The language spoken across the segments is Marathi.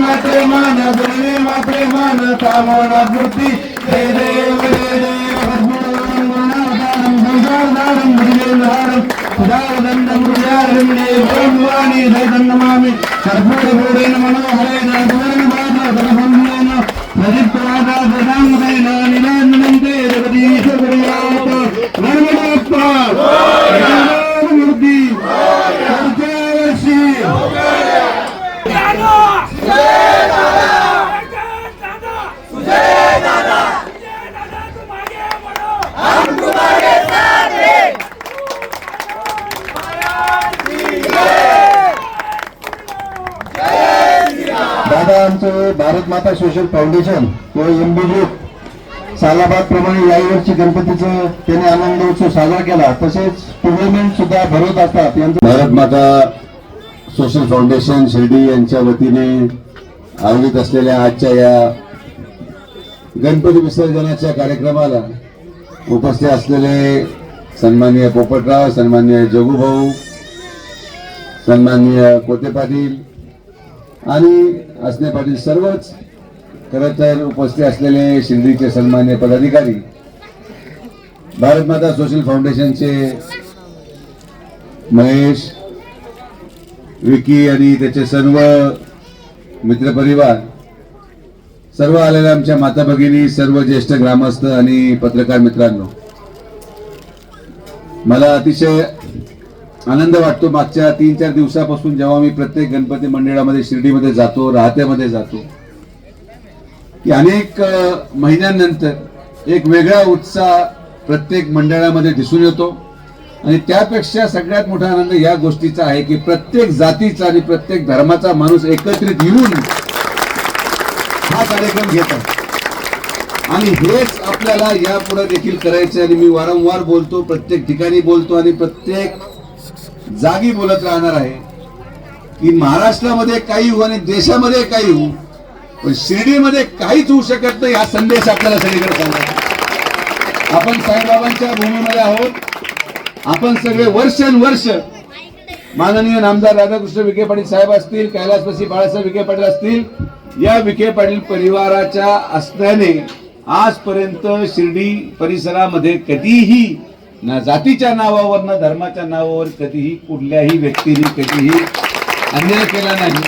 ప్రేమ ప్రేమాన ప్రేమ ప్రేమాన కామన వృత్తి బ్రహ్మాని దైతన్నమామి కర్పూరభూరేణ మనోహరేణ ధనబంధేన ప్రతిప్రాదా ప్రదాంగేన నిరాజనంతే జగదీశ్వరుడు నర్మదాత్మ सोशल फाउंडेशन किंवा एमबी सालाबाद प्रमाणे यावर्षी गणपतीचं त्याने आनंद उत्सव साजरा केला. तसेच टुर्नामेंट सुद्धा भरवत असतात. यांचं भारत माता सोशल फाउंडेशन शिर्डी यांच्या वतीने आयोजित असलेल्या आजच्या या गणपती विसर्जनाच्या कार्यक्रमाला उपस्थित असलेले सन्माननीय पोपटराव सन्माननीय जगूभाऊ सन्माननीय कोते पाटील आणि असणे पाटील सर्वच खरं तर उपस्थित असलेले शिर्डीचे सन्मान्य पदाधिकारी भारत माता सोशल फाउंडेशनचे महेश विकी आणि त्याचे सर्व मित्रपरिवार सर्व आलेल्या आमच्या माता भगिनी सर्व ज्येष्ठ ग्रामस्थ आणि पत्रकार मित्रांनो मला अतिशय आनंद वाटतो मागच्या तीन चार दिवसापासून जेव्हा मी प्रत्येक गणपती मंडळामध्ये शिर्डीमध्ये जातो राहत्यामध्ये जातो. की अनेक महिन्यांनंतर एक वेगळा उत्साह प्रत्येक मंडळामध्ये दिसून येतो. आणि त्यापेक्षा सगळ्यात मोठा आनंद या गोष्टीचा आहे की प्रत्येक जातीचा आणि प्रत्येक धर्माचा माणूस एकत्रित येऊन हा कार्यक्रम घेतात आणि हेच आपल्याला यापुढे देखील करायचे आणि मी वारंवार बोलतो प्रत्येक ठिकाणी बोलतो आणि प्रत्येक जागी बोलत राहणार आहे की महाराष्ट्रामध्ये काही होऊ आणि देशामध्ये काही होऊ पण शिर्डीमध्ये काहीच होऊ शकत नाही हा संदेश आपल्याला सगळीकडे सांगा आपण साईबाबांच्या भूमीमध्ये आहोत. आपण सगळे वर्षानुवर्ष माननीय नामदार राधाकृष्ण विखे पाटील साहेब असतील कैलासवासी बाळासाहेब विखे पाटील असतील या विखे पाटील परिवाराच्या असल्याने आजपर्यंत शिर्डी परिसरामध्ये कधीही ना जातीच्या नावावर ना धर्माच्या नावावर कधीही कुठल्याही व्यक्तीने कधीही अन्याय केला नाही.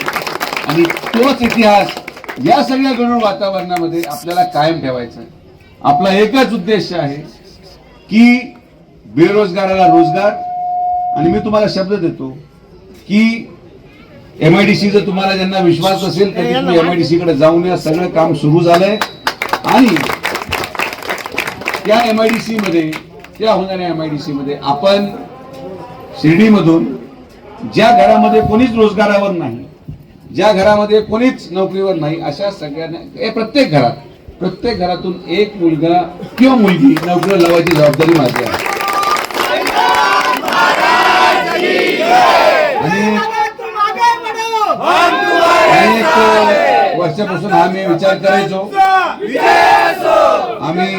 आणि तोच इतिहास या सगळ्या गणून वातावरणामध्ये आपल्याला कायम ठेवायचा आहे आपला एकच उद्देश आहे की बेरोजगाराला रोजगार. आणि मी तुम्हाला शब्द देतो की एम आय डी सी जर तुम्हाला ज्यांना विश्वास असेल तर तुम्ही एम आय डी सी कडे जाऊन या सगळं काम सुरू झालंय. आणि त्या एम आय डी सी मध्ये त्या होणाऱ्या एम आय डी सी मध्ये आपण शिर्डीमधून ज्या घरामध्ये कोणीच रोजगारावर नाही ज्या घरामध्ये कोणीच नोकरीवर नाही अशा सगळ्यांना हे प्रत्येक घरात प्रत्येक घरातून एक मुलगा किंवा मुलगी नोकरी लावायची जबाबदारी माझी आहे. आणि वर्षापासून आम्ही विचार करायचो. आम्ही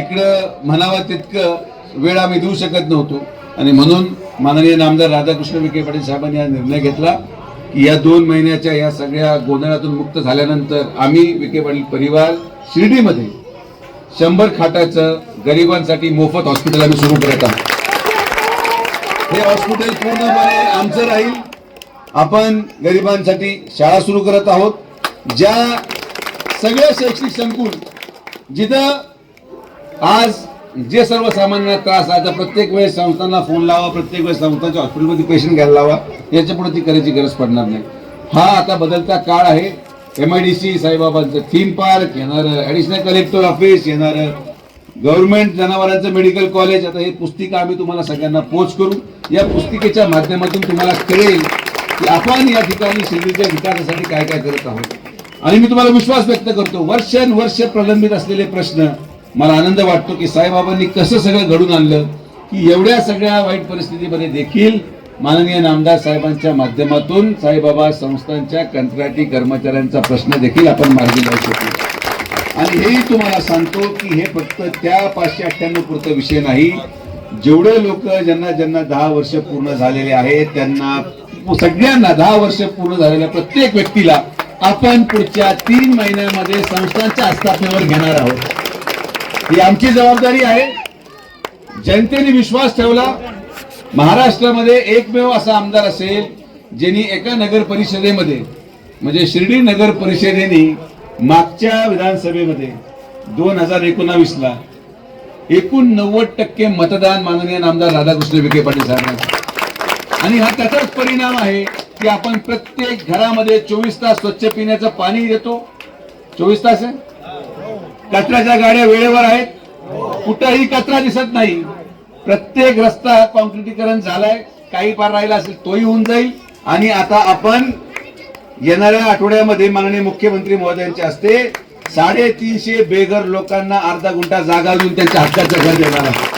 इकडं म्हणावं तितकं वेळ आम्ही देऊ शकत नव्हतो. आणि म्हणून माननीय नामदार राधाकृष्ण विखे पाटील साहेबांनी हा निर्णय घेतला की या दोन महिन्याच्या या सगळ्या गोंधळातून मुक्त झाल्यानंतर आम्ही विखे पाटील परिवार शिर्डीमध्ये शंभर खाटाचं गरिबांसाठी मोफत हॉस्पिटल आम्ही सुरू करत आहोत. हे हॉस्पिटल पूर्णपणे आमचं राहील. आपण गरिबांसाठी शाळा सुरू करत आहोत. ज्या सगळ्या शैक्षणिक संकुल जिथं आज जे सर्वसामान्यांना त्रास आहे तर प्रत्येक वेळेस संस्थांना फोन लावा प्रत्येक वेळेस संस्थांच्या हॉस्पिटलमध्ये पेशंट घ्यायला लावा याच्यापुढे ती करायची गरज पडणार नाही. हा आता बदलता काळ आहे. एम आय डी सी साईबाबांचं थीम पार्क येणार ॲडिशनल कलेक्टर ऑफिस येणार गव्हर्नमेंट जनावरांचं मेडिकल कॉलेज आता हे पुस्तिका आम्ही तुम्हाला सगळ्यांना पोच करू. या पुस्तिकेच्या माध्यमातून तुम्हाला कळेल की आपण या ठिकाणी शिर्डीच्या विकासासाठी काय काय करत आहोत. आणि मी तुम्हाला विश्वास व्यक्त करतो वर्षानुवर्ष प्रलंबित असलेले प्रश्न मला आनंद वाटतो की साईबाबांनी कसं सगळं घडून आणलं की एवढ्या सगळ्या वाईट परिस्थितीमध्ये देखील माननीय नामदार साहेबांच्या माध्यमातून साईबाबा संस्थांच्या कंत्राटी कर्मचाऱ्यांचा प्रश्न देखील आपण मार्गी लावू शकतो आणि हेही तुम्हाला सांगतो की हे फक्त त्या पाचशे अठ्ठ्याण्णव पुरतं विषय नाही. जेवढे लोक ज्यांना ज्यांना दहा वर्ष पूर्ण झालेले आहेत त्यांना सगळ्यांना दहा वर्ष पूर्ण झालेल्या प्रत्येक व्यक्तीला आपण पुढच्या तीन महिन्यामध्ये संस्थांच्या आस्थापनेवर घेणार आहोत. ही आमची जबाबदारी आहे. जनतेने विश्वास ठेवला. महाराष्ट्रामध्ये एकमेव असा आमदार असेल ज्यांनी एका नगर परिषदेमध्ये म्हणजे शिर्डी नगर परिषदेने मागच्या विधानसभेमध्ये दोन हजार एकोणावीसला एकूण नव्वद टक्के मतदान माननीय आमदार राधाकृष्ण विखे पाटील साहेबांना आणि हा त्याचाच परिणाम आहे की आपण प्रत्येक घरामध्ये चोवीस तास स्वच्छ पिण्याचं पाणी देतो. चोवीस तास आहे? कचऱ्याच्या गाड्या वेळेवर आहेत. कुठंही कचरा दिसत नाही. प्रत्येक रस्ता कॉन्क्रिटीकरण झालाय. काही पार राहिला असेल तोही होऊन जाईल. आणि आता आपण येणाऱ्या आठवड्यामध्ये माननीय मुख्यमंत्री महोदयांच्या हस्ते साडेतीनशे बेघर लोकांना अर्धा गुंठा जागा देऊन त्यांच्या हक्काचं घर देणार आहे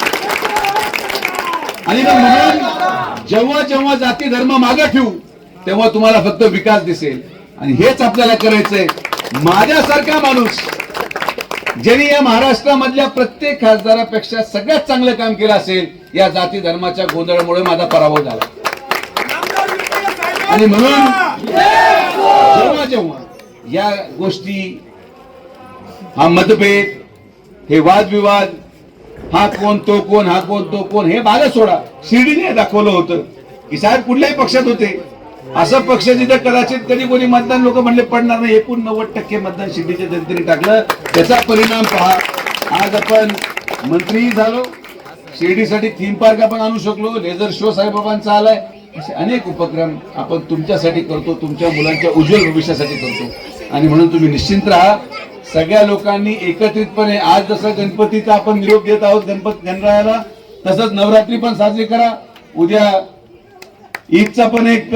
आणि म्हणून जेव्हा जेव्हा जाती धर्म मागे ठेवू तेव्हा तुम्हाला फक्त विकास दिसेल. आणि हेच आपल्याला करायचंय. माझ्यासारखा माणूस ज्यांनी या महाराष्ट्रामधल्या प्रत्येक खासदारापेक्षा सगळ्यात चांगलं काम केलं असेल या जाती धर्माच्या गोंधळामुळे माझा पराभव झाला. आणि म्हणून जेव्हा जेव्हा या गोष्टी हा मतभेद हे वादविवाद हा कोण तो कोण हा कोण तो कोण हे बाल सोडा. शिर्डीने दाखवलं होतं की साहेब कुठल्याही पक्षात होते. असं पक्ष जिथे कदाचित कधी कोणी मतदान लोक म्हणले पडणार नाही एकूण नव्वद टक्के मतदान शिर्डीच्या जनतेने टाकलं. त्याचा परिणाम पहा. आज आपण मंत्रीही झालो. शिर्डीसाठी थीम पार्क आपण आणू शकलो. लेझर शो साईबाबांचा आलाय. असे अनेक उपक्रम आपण तुमच्यासाठी करतो तुमच्या मुलांच्या उज्ज्वल भविष्यासाठी करतो. आणि म्हणून तुम्ही निश्चिंत राहा. सगळ्या लोकांनी एकत्रितपणे आज जसं गणपतीचा आपण निरोप देत आहोत गणपत गणरायाला तसंच नवरात्री पण साजरी करा. उद्या ईदचा पण एक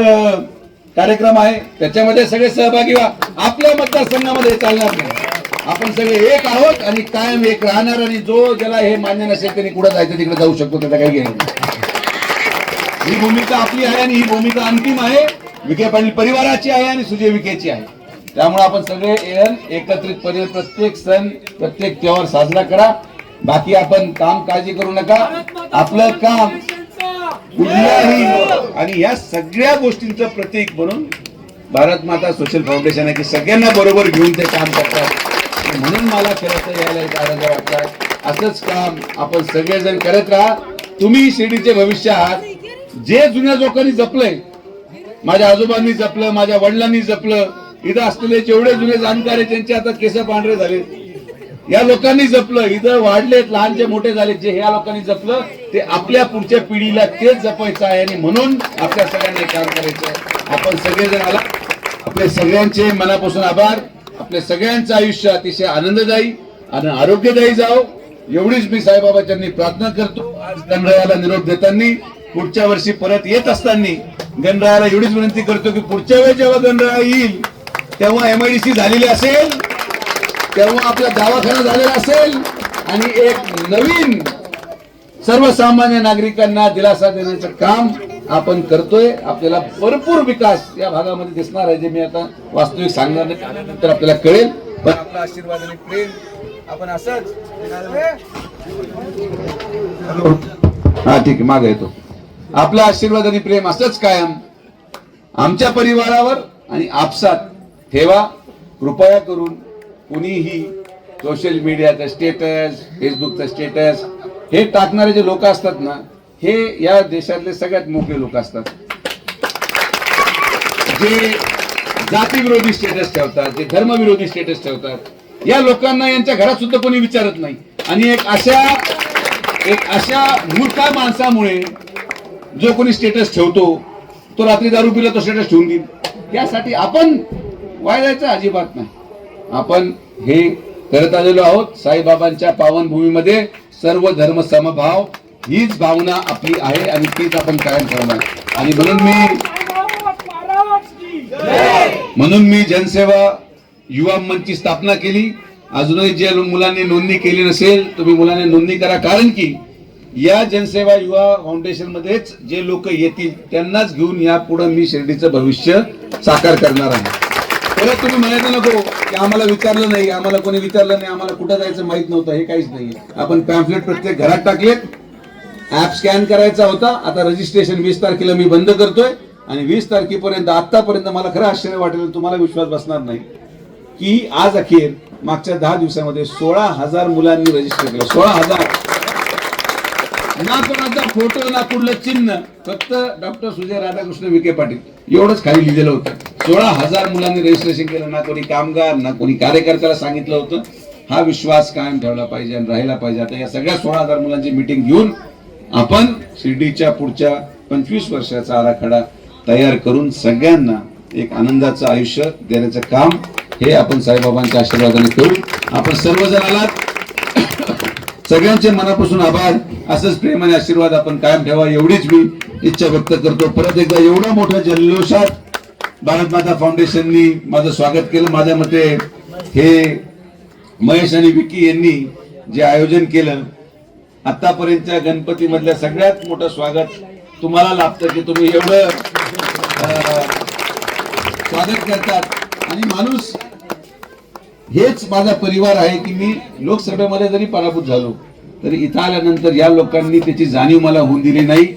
कार्यक्रम आहे. त्याच्यामध्ये सगळे सहभागी व्हा. आपल्या मतदारसंघामध्ये चालणार नाही. आपण सगळे एक आहोत आणि कायम एक राहणार आणि जो ज्याला हे मान्य नसेल त्यांनी कुठं जायचं तिकडे जाऊ शकतो त्याचा काही घेणार नाही. ही भूमिका आपली आहे आणि ही भूमिका अंतिम आहे. विखे पाटील परिवाराची आहे आणि सुजय विखेची आहे. त्यामुळे आपण सगळे एन एकत्रितपणे प्रत्येक सण प्रत्येक त्योहार साजरा करा. बाकी आपण काम काळजी करू नका. आपलं काम कुठल्याही आणि या सगळ्या गोष्टींचं प्रतीक म्हणून भारत माता सोशल फाउंडेशन आहे की सगळ्यांना बरोबर घेऊन ते काम करतात. म्हणून मला खरं तर यायला आनंद वाटतात असंच काम आपण सगळेजण करत राहा. तुम्ही शिर्डीचे भविष्य आहात. जे जुन्या लोकांनी जपलंय माझ्या आजोबांनी जपलं माझ्या वडिलांनी जपलं इथं असलेले जेवढे जुने जाणकार आहे त्यांचे आता केस पांढरे झाले या लोकांनी जपलं. इथं वाढलेत लहानचे मोठे झाले जे ह्या लोकांनी जपलं ते आपल्या पुढच्या पिढीला तेच जपायचं आहे आणि म्हणून आपल्या सगळ्यांना काम करायचं आहे. आपण सगळेजण आला आपले सगळ्यांचे मनापासून आभार. आपल्या सगळ्यांचं आयुष्य अतिशय आनंददायी आणि आरोग्यदायी जाओ एवढीच मी साईबाबाच्यांनी प्रार्थना करतो. आज गणरायाला निरोप देताना पुढच्या वर्षी परत येत असताना गणरायाला एवढीच विनंती करतो की पुढच्या वेळी जेव्हा गणराया येईल तेव्हा एमआयडीसी झालेली असेल तेव्हा आपला दवाखाना झालेला असेल आणि एक नवीन सर्वसामान्य नागरिकांना दिलासा देण्याचं काम आपण करतोय. आपल्याला भरपूर विकास या भागामध्ये दिसणार आहे जे मी आता वास्तविक सांगणार नाही त्यानंतर आपल्याला कळेल. पण आपला आशीर्वाद आणि प्रेम आपण असंच हा ठीक आहे मागे येतो. आपला आशीर्वाद आणि प्रेम असंच कायम. आमच्या परिवारावर आणि आपसात ठेवा. कृपया करून कुणीही सोशल मीडियाचं स्टेटस फेसबुकचं स्टेटस हे टाकणारे जे लोक असतात ना हे या देशातले सगळ्यात मोठे लोक असतात. जे जातीविरोधी स्टेटस ठेवतात जे धर्मविरोधी स्टेटस ठेवतात या लोकांना यांच्या घरात सुद्धा कोणी विचारत नाही. आणि एक अशा एक अशा मूर्खा माणसामुळे जो कोणी स्टेटस ठेवतो तो रात्री दारू पिला तो स्टेटस ठेवून देईल. यासाठी आपण वाया जायचं अजिबात नाही. आपण हे करत आलेलो आहोत. साईबाबांच्या पावनभूमीमध्ये सर्व धर्म समभाव हीच भावना आपली आहे आणि तीच आपण कायम ठेवणार आणि म्हणून मी म्हणून मी जनसेवा युवा मंचची स्थापना केली. अजूनही जे मुलांनी नोंदणी केली नसेल तुम्ही मुलांनी नोंदणी करा. कारण की या जनसेवा युवा फाउंडेशन मध्येच जे लोक येतील त्यांनाच घेऊन या पुढे मी शिर्डीचं भविष्य साकार करणार आहे. परत तुम्ही म्हणायचं नको की आम्हाला विचारलं नाही आम्हाला कोणी विचारलं नाही आम्हाला कुठं जायचं माहीत नव्हतं हे काहीच नाही आपण पॅम्फलेट प्रत्येक घरात टाकलेत. ऍप स्कॅन करायचा होता. आता रजिस्ट्रेशन वीस तारखेला मी बंद करतोय आणि वीस तारखेपर्यंत आतापर्यंत मला खरं आश्चर्य वाटेल तुम्हाला विश्वास बसणार नाही की आज अखेर मागच्या दहा दिवसामध्ये सोळा हजार मुलांनी रजिस्टर केलं. सोळा हजार. ना कोणाचा फोटो ना कुठलं चिन्ह फक्त डॉक्टर सुजय राधाकृष्ण विखे पाटील. एवढंच खाली लिहिलेलं होतं. सोळा हजार मुलांनी रजिस्ट्रेशन केलं ना कोणी कामगार ना कोणी कार्यकर्त्याला सांगितलं होतं. हा विश्वास कायम ठेवला पाहिजे आणि राहिला पाहिजे. आता या सगळ्या सोळा हजार मुलांची मिटिंग घेऊन आपण शिर्डीच्या पुढच्या पंचवीस वर्षाचा आराखडा तयार करून सगळ्यांना एक आनंदाचं आयुष्य देण्याचं काम हे आपण साईबाबांच्या आशीर्वादाने करू. आपण सर्वजण आलात सगळ्यांचे मनापासून आभार. असंच प्रेम आणि आशीर्वाद आपण कायम ठेवा एवढीच मी इच्छा व्यक्त करतो. परत एकदा एवढा मोठ्या जल्लोषात भारत माता फाउंडेशननी माझं स्वागत केलं. माझ्या मते हे महेश आणि विकी यांनी जे आयोजन केलं आतापर्यंतच्या गणपती मधल्या सगळ्यात मोठं स्वागत तुम्हाला लाभतं की तुम्ही एवढं स्वागत करतात. आणि माणूस हेच माझा परिवार आहे की मी लोकसभेमध्ये जरी पराभूत झालो तरी इथं आल्यानंतर या लोकांनी त्याची जाणीव मला होऊन दिली नाही.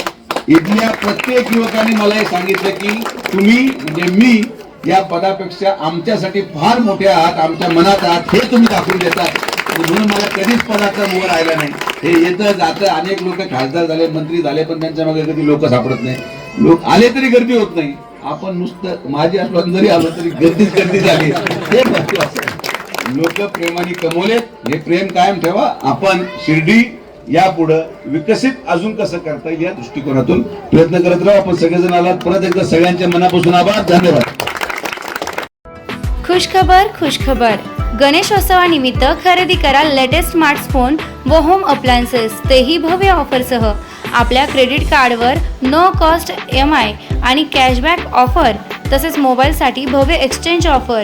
इथल्या प्रत्येक युवकांनी मला हे सांगितलं की तुम्ही म्हणजे मी या पदापेक्षा आमच्यासाठी फार मोठे आहात आमच्या मनात आहात हे तुम्ही दाखवून देतात. म्हणून मला कधीच पदाचा मोह राहिला नाही. हे येतं जातं अनेक लोक खासदार झाले मंत्री झाले पण त्यांच्या मागे कधी लोक सापडत नाही. लोक आले तरी गर्दी होत नाही. आपण नुसतं माझी असलो जरी आलो तरी गर्दीच गर्दी झाली. हे महत्वाचं लोक प्रेमाने कमवलेत हे प्रेम कायम ठेवा. आपण शिर्डी यापुढं विकसित अजून कसं करता येईल या दृष्टिकोनातून प्रयत्न करत राहू आपण सगळेजण आलात. परत एकदा सगळ्यांच्या मनापासून आभार. धन्यवाद. खुशखबर खुशखबर गणेशोत्सवानिमित्त खरेदी करा लेटेस्ट स्मार्टफोन व होम अप्लायन्सेस तेही भव्य ऑफरसह. आपल्या क्रेडिट कार्डवर नो कॉस्ट एम आय आणि कॅशबॅक ऑफर तसेच मोबाईलसाठी भव्य एक्सचेंज ऑफर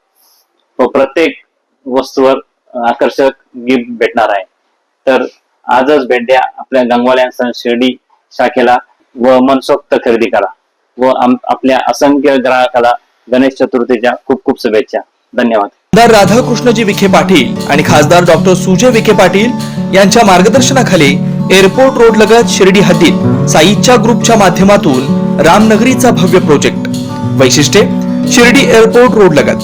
प्रत्येक वस्तूवर आकर्षक गिफ्ट भेटणार आहे. तर आजच भेट द्या आपल्या गंगवाल्या शिर्डी शाखेला व मनसोक्त खरेदी करा व आपल्या असंख्य ग्राहकाला गणेश चतुर्थीच्या खूप खूप शुभेच्छा. धन्यवाद. आमदार राधाकृष्णजी विखे पाटील आणि खासदार डॉक्टर सुजय विखे पाटील यांच्या मार्गदर्शनाखाली एअरपोर्ट रोड लगत शिर्डी हद्दीत साईच्या ग्रुपच्या माध्यमातून रामनगरीचा भव्य प्रोजेक्ट. वैशिष्ट्ये शिर्डी एअरपोर्ट रोड लगत.